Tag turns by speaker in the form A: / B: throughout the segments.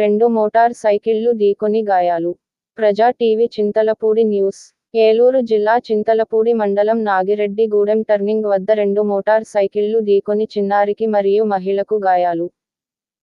A: రెండు మోటార్ సైకిళ్ళు ఢీకొని గాయాలు. ప్రజా టీవీ చింతలపూడి న్యూస్. ఏలూరు జిల్లా చింతలపూడి మండలం నాగిరెడ్డిగూడెం టర్నింగ్ వద్ద రెండు మోటార్ సైకిళ్ళు ఢీకొని చిన్నారికి మరియు మహిళకు గాయాలు.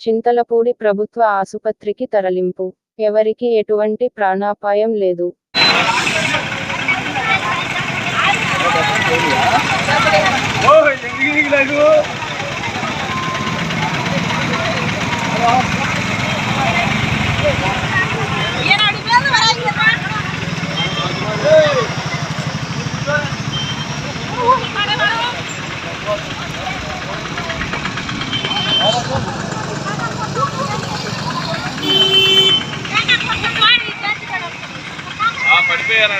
A: చింతలపూడి ప్రభుత్వ ఆసుపత్రికి తరలింపు. ఎవరికి ఎటువంటి ప్రాణాపాయం లేదు.
B: పడిపోయారంట వాళ్ళు ఎక్కడ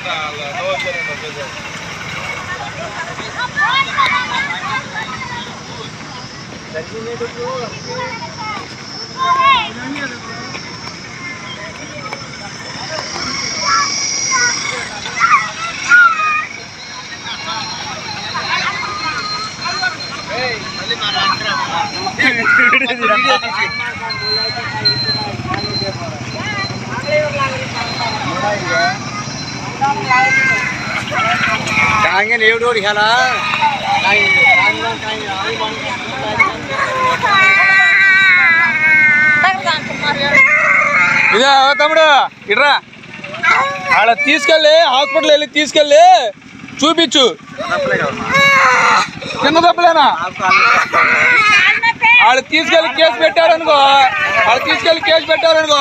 B: వచ్చారంట కాంగే తమ్ముడు ఇడ్రా వాళ్ళ తీసుకెళ్ళి హాస్పిటల్ వెళ్ళి తీసుకెళ్ళి చూపించు చిన్న తప్పులేనా వాళ్ళు తీసుకెళ్ళి కేసు పెట్టారనుకో వాళ్ళు తీసుకెళ్ళి కేసు పెట్టారనుకో